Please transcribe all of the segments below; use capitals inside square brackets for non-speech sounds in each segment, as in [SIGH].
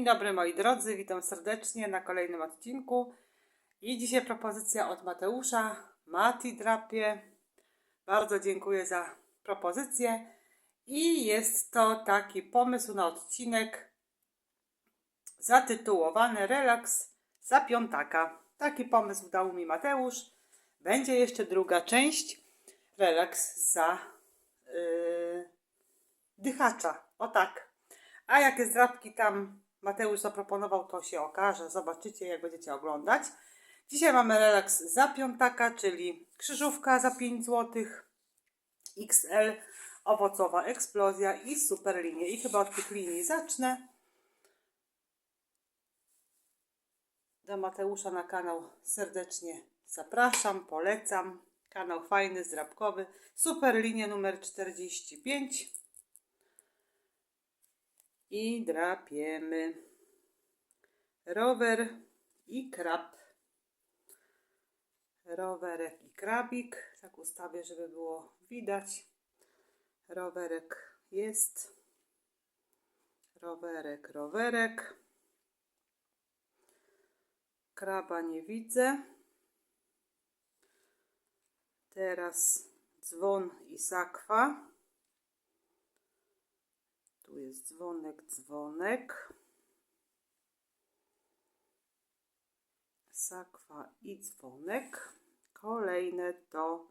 Dzień dobry moi drodzy, witam serdecznie na kolejnym odcinku. I dzisiaj propozycja od Mateusza, Mati Drapie. Bardzo dziękuję za propozycję. I jest to taki pomysł na odcinek zatytułowany Relaks za piątaka. Taki pomysł dał mi Mateusz. Będzie jeszcze druga część. Relaks za yy, dychacza. O tak. A jakie zdrabki tam Mateusz zaproponował, to się okaże. Zobaczycie, jak będziecie oglądać. Dzisiaj mamy relaks za piątaka, czyli krzyżówka za 5 zł, XL, owocowa eksplozja i super linie. I chyba od tych linii zacznę. Do Mateusza na kanał serdecznie zapraszam, polecam. Kanał fajny, zdrabkowy. Super linie numer 45 i drapiemy. Rower i krab. Rowerek i krabik. Tak ustawię, żeby było widać. Rowerek jest. Rowerek, rowerek. Kraba nie widzę. Teraz dzwon i sakwa. Tu jest dzwonek, dzwonek. Sakwa i dzwonek. Kolejne to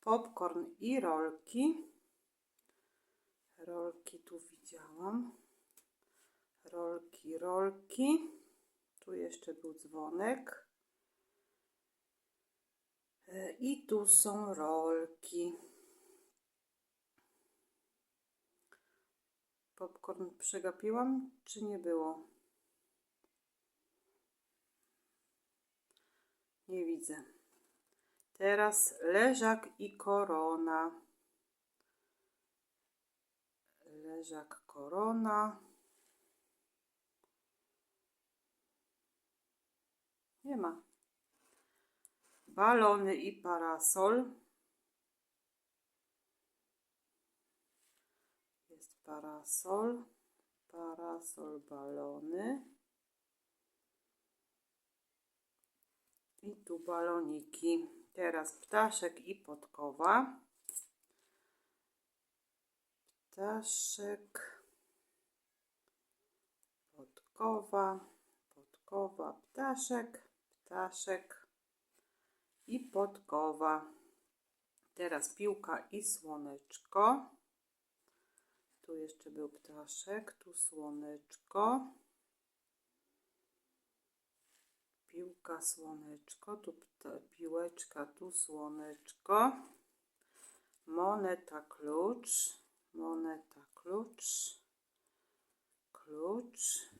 popcorn i rolki. Rolki tu widziałam. Rolki, rolki. Tu jeszcze był dzwonek. E, I tu są rolki. Popcorn przegapiłam, czy nie było? Nie widzę. Teraz leżak i korona. Leżak, korona. Nie ma. Balony i parasol. Jest parasol, parasol, balony. I tu baloniki. Teraz ptaszek i podkowa. Ptaszek, podkowa, podkowa, ptaszek, ptaszek i podkowa. Teraz piłka i słoneczko. Tu jeszcze był ptaszek, tu słoneczko. Piłka, słoneczko, tu piłeczka, tu słoneczko. Moneta, klucz. Moneta, klucz. Klucz.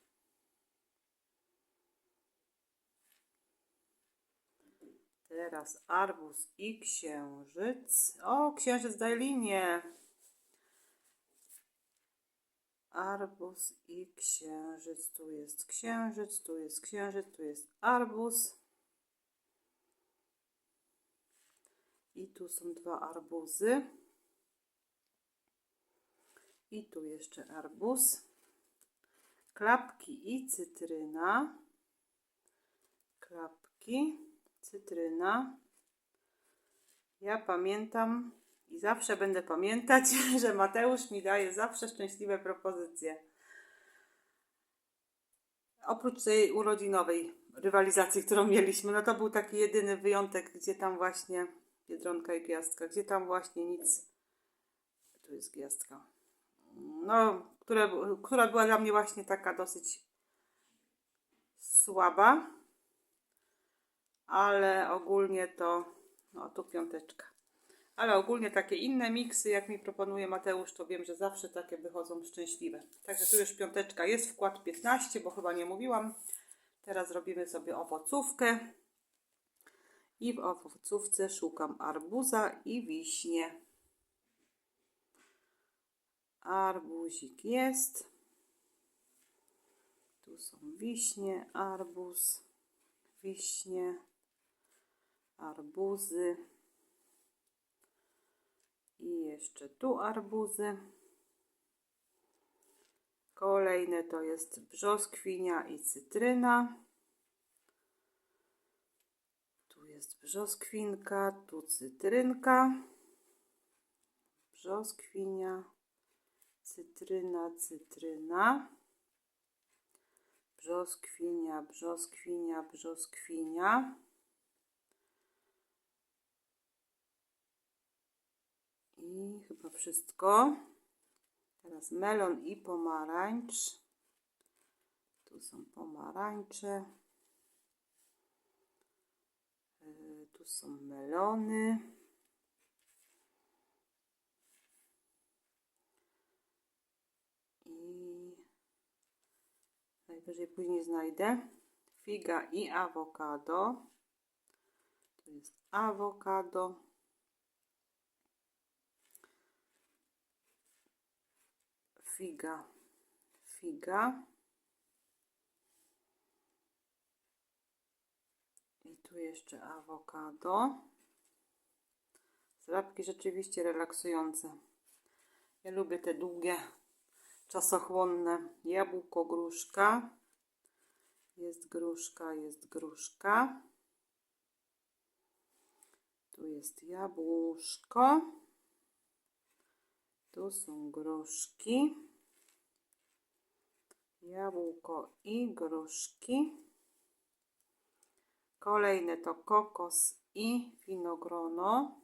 Teraz arbuz i księżyc. O, księżyc daje linię. Arbuz i księżyc. Tu jest księżyc, tu jest księżyc, tu jest arbuz. I tu są dwa arbuzy. I tu jeszcze arbuz. Klapki i cytryna. Klapki, cytryna. Ja pamiętam i zawsze będę pamiętać, [LAUGHS] że Mateusz mi daje zawsze szczęśliwe propozycje. Oprócz tej urodzinowej rywalizacji, którą mieliśmy, no to był taki jedyny wyjątek, gdzie tam właśnie Biedronka i Gwiazdka, gdzie tam właśnie nic. Tu jest Gwiazdka. No, które, która była dla mnie właśnie taka dosyć słaba, ale ogólnie to, no tu piąteczka. Ale ogólnie takie inne miksy, jak mi proponuje Mateusz, to wiem, że zawsze takie wychodzą szczęśliwe. Także tu już piąteczka jest, wkład 15, bo chyba nie mówiłam. Teraz robimy sobie owocówkę. I w owocówce szukam arbuza i wiśnie. Arbuzik jest. Tu są wiśnie, arbuz, wiśnie, arbuzy. I jeszcze tu arbuzy. Kolejne to jest brzoskwinia i cytryna. Tu jest brzoskwinka, tu cytrynka. Brzoskwinia, cytryna, cytryna. Brzoskwinia, brzoskwinia, brzoskwinia. I chyba wszystko. Teraz melon i pomarańcz. Tu są pomarańcze. Yy, Tu są melony. I najwyżej później znajdę figa i awokado. Tu jest awokado. Figa, figa. I tu jeszcze awokado. Zrabki rzeczywiście relaksujące. Ja lubię te długie, czasochłonne. Jabłko, gruszka. Jest gruszka, jest gruszka. Tu jest jabłuszko. Tu są gruszki. Jabłko i gruszki. Kolejne to kokos i winogrono.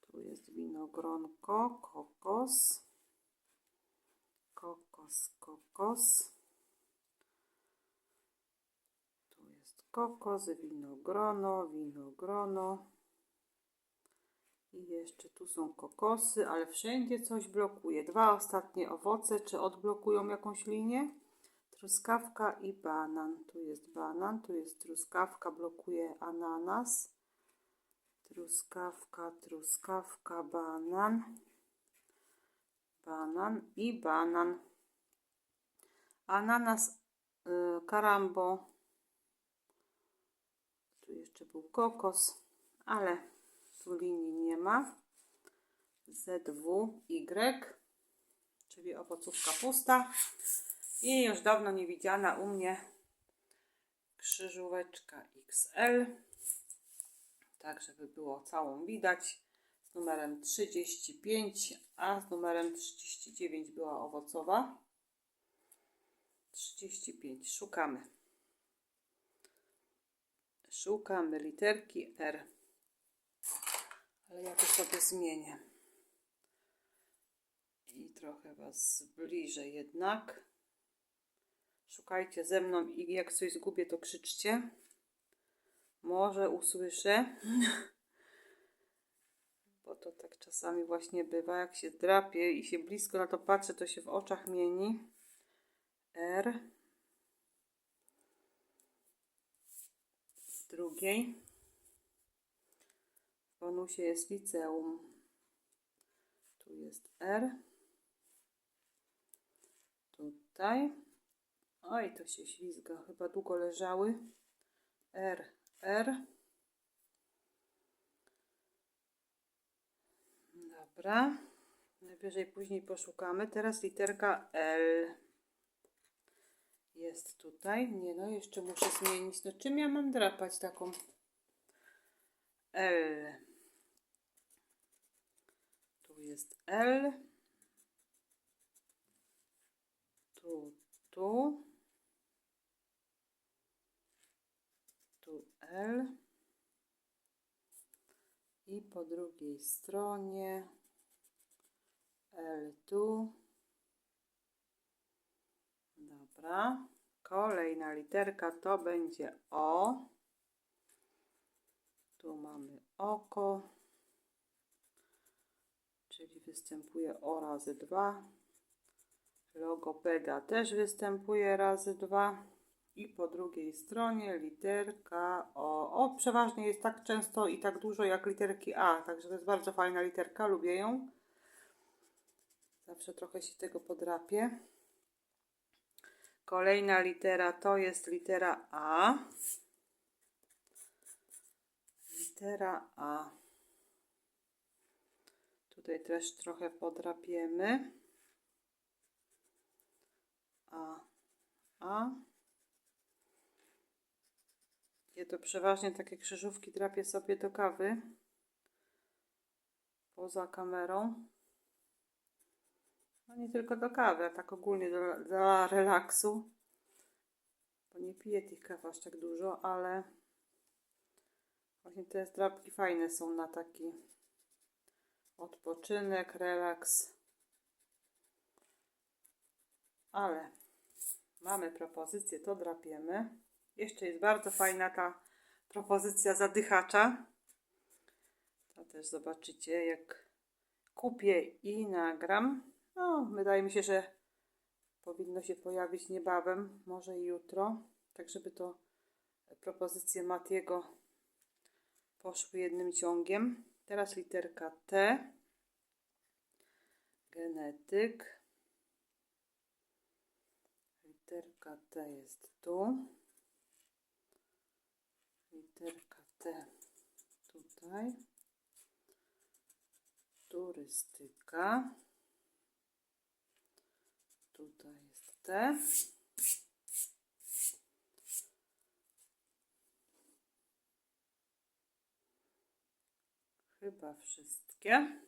Tu jest winogronko, kokos. Kokos, kokos. Tu jest kokos, winogrono, winogrono. I jeszcze tu są kokosy, ale wszędzie coś blokuje. Dwa ostatnie owoce, czy odblokują jakąś linię? Truskawka i banan. Tu jest banan, tu jest truskawka, blokuje ananas. Truskawka, truskawka, banan. Banan i banan. Ananas, y, karambo. Tu jeszcze był kokos, ale tu linii nie ma. ZWY, czyli owocówka pusta. I już dawno nie widziana u mnie krzyżóweczka XL. Tak, żeby było całą widać. Z numerem 35, a z numerem 39 była owocowa. 35. Szukamy. Szukamy literki R. Ale ja to sobie zmienię. I trochę Was zbliżę jednak. Szukajcie ze mną i jak coś zgubię, to krzyczcie. Może usłyszę. [LAUGHS] Bo to tak czasami właśnie bywa, jak się drapie i się blisko na to patrzę, to się w oczach mieni. R. Drugiej. W bonusie jest liceum. Tu jest R. Tutaj. Oj, to się ślizga. Chyba długo leżały. R, R. Dobra. Najwyżej później poszukamy. Teraz literka L. Jest tutaj. Nie no, jeszcze muszę zmienić. No czym ja mam drapać taką L? Jest L. Tu, tu. Tu L. I po drugiej stronie L tu. Dobra. Kolejna literka to będzie O. Tu mamy oko, czyli występuje O razy 2. Logopeda też występuje razy 2. I po drugiej stronie literka O. O przeważnie jest tak często i tak dużo jak literki A, także to jest bardzo fajna literka, lubię ją. Zawsze trochę się tego podrapię. Kolejna litera to jest litera A. Litera A. Tutaj też trochę podrapiemy. A, A. Ja to przeważnie takie krzyżówki drapię sobie do kawy. Poza kamerą. No nie tylko do kawy, a tak ogólnie do, dla relaksu. Bo nie piję tych kaw aż tak dużo, ale właśnie te drapki fajne są na taki odpoczynek, relaks. Ale mamy propozycję, to drapiemy. Jeszcze jest bardzo fajna ta propozycja zadychacza. To też zobaczycie, jak kupię i nagram. No, wydaje mi się, że powinno się pojawić niebawem, może i jutro, tak żeby to propozycje Matiego poszły jednym ciągiem. Teraz literka T. Genetyk. Literka T jest tu. Literka T tutaj. Turystyka. Tutaj jest T. Chyba wszystkie.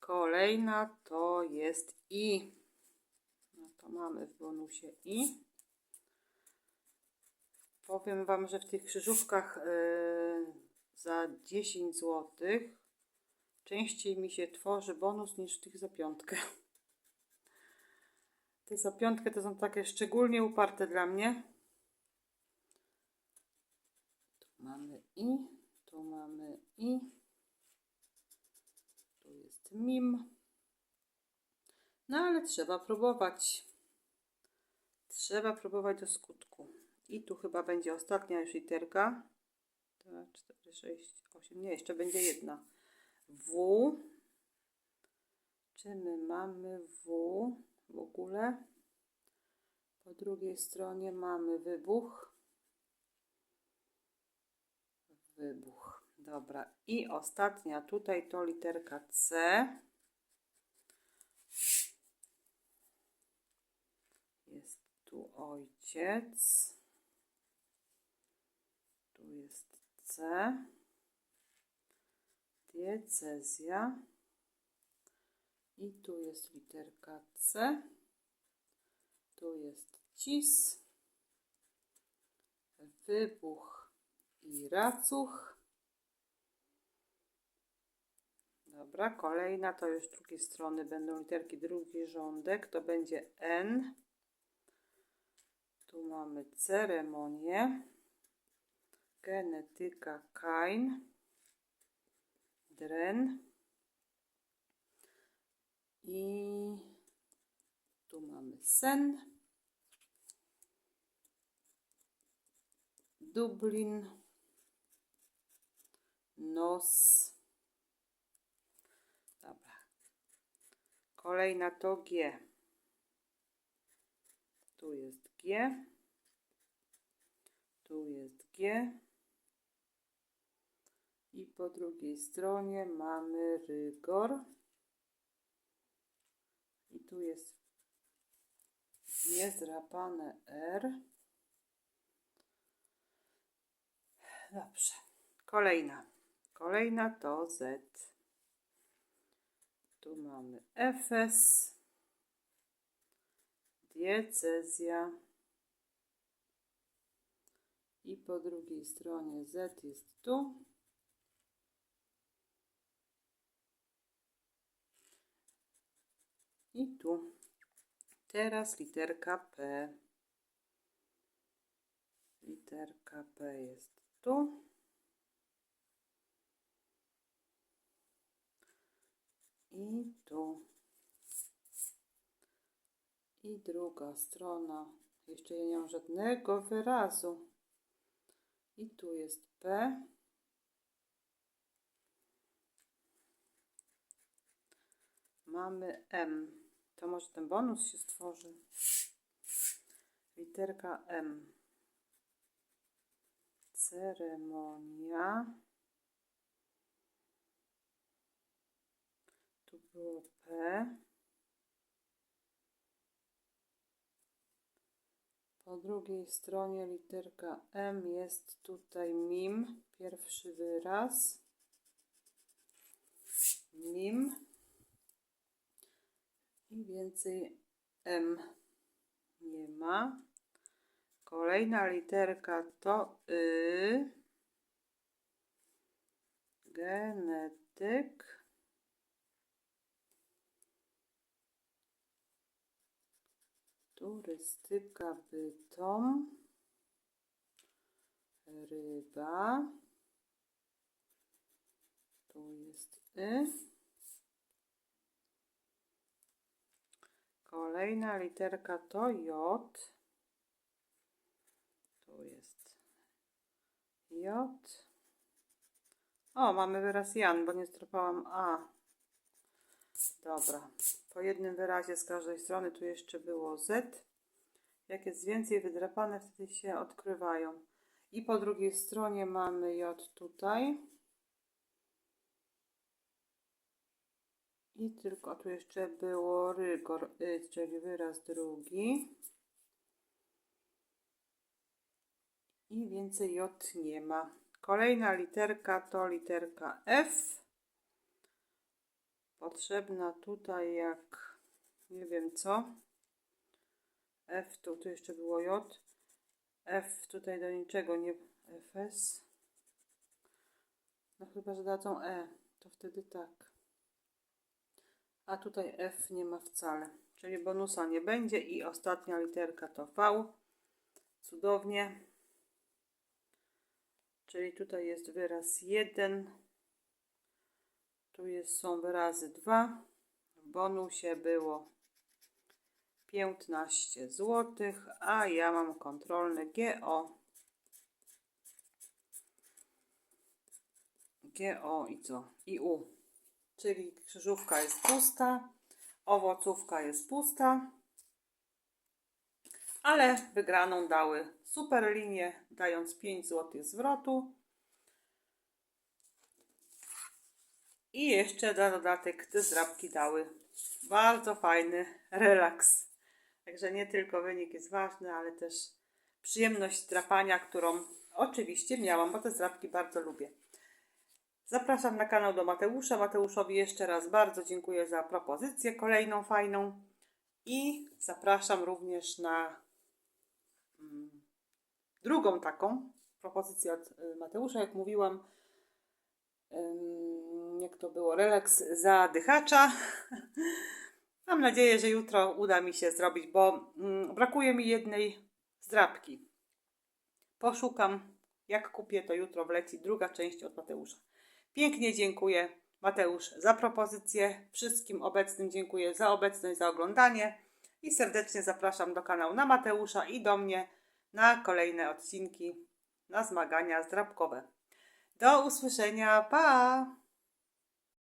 Kolejna to jest I. No to mamy w bonusie I. Powiem Wam, że w tych krzyżówkach yy, za 10 zł częściej mi się tworzy bonus niż w tych za piątkę. Te za piątkę to są takie szczególnie uparte dla mnie. Tu mamy i, mamy i. Tu jest mim. No ale trzeba próbować. Trzeba próbować do skutku. I tu chyba będzie ostatnia już literka. 2, 4, 6, 8. Nie, jeszcze będzie jedna. W. Czy my mamy W w ogóle? Po drugiej stronie mamy wybuch. Wybuch. Dobra. I ostatnia tutaj to literka C. Jest tu ojciec. Tu jest C. Diecezja. I tu jest literka C. Tu jest cis. Wybuch i racuch. Dobra, kolejna to już z drugiej strony będą literki drugi rządek. To będzie N. Tu mamy ceremonię. Genetyka Kain. Dren. I tu mamy sen. Dublin. Nos. Dobra. Kolejna to G. Tu jest G. Tu jest G. I po drugiej stronie mamy rygor. I tu jest niezrapane R. Dobrze. Kolejna. Kolejna to Z. Tu mamy Efes. Diecezja. I po drugiej stronie Z jest tu. I tu. Teraz literka P. Literka P jest tu. I tu. I druga strona. Jeszcze nie mam żadnego wyrazu. I tu jest P. Mamy M. To może ten bonus się stworzy. Literka M. Ceremonia. Po drugiej stronie literka M jest tutaj mim, pierwszy wyraz. Mim. I więcej M nie ma. Kolejna literka to Y. Genetyk. Turystyka Bytom. Ryba. Tu jest Y. Kolejna literka to J. Tu jest J. O, mamy wyraz Jan, bo nie stropałam A. Dobra. Po jednym wyrazie z każdej strony tu jeszcze było Z. Jak jest więcej wydrapane, wtedy się odkrywają. I po drugiej stronie mamy J tutaj. I tylko tu jeszcze było rygor, y, czyli wyraz drugi. I więcej J nie ma. Kolejna literka to literka F. Potrzebna tutaj jak nie wiem co. F tu, tu jeszcze było J. F tutaj do niczego nie. FS. No chyba, że dadzą E. To wtedy tak. A tutaj F nie ma wcale. Czyli bonusa nie będzie. I ostatnia literka to V. Cudownie. Czyli tutaj jest wyraz 1. Tu jest, są wyrazy 2. W bonusie było 15 zł, a ja mam kontrolne GO. GO i co? I U. Czyli krzyżówka jest pusta, owocówka jest pusta, ale wygraną dały super linię, dając 5 zł zwrotu. I jeszcze na dodatek te zdrabki dały bardzo fajny relaks. Także nie tylko wynik jest ważny, ale też przyjemność drapania, którą oczywiście miałam, bo te zdrabki bardzo lubię. Zapraszam na kanał do Mateusza. Mateuszowi jeszcze raz bardzo dziękuję za propozycję kolejną fajną i zapraszam również na mm, drugą taką propozycję od y, Mateusza, jak mówiłam. Jak to było? Relaks zadychacza. [LAUGHS] Mam nadzieję, że jutro uda mi się zrobić, bo mm, brakuje mi jednej zdrabki. Poszukam. Jak kupię, to jutro wleci druga część od Mateusza. Pięknie dziękuję Mateusz za propozycję. Wszystkim obecnym dziękuję za obecność, za oglądanie i serdecznie zapraszam do kanału na Mateusza i do mnie na kolejne odcinki, na zmagania zdrabkowe. Do usłyszenia, pa!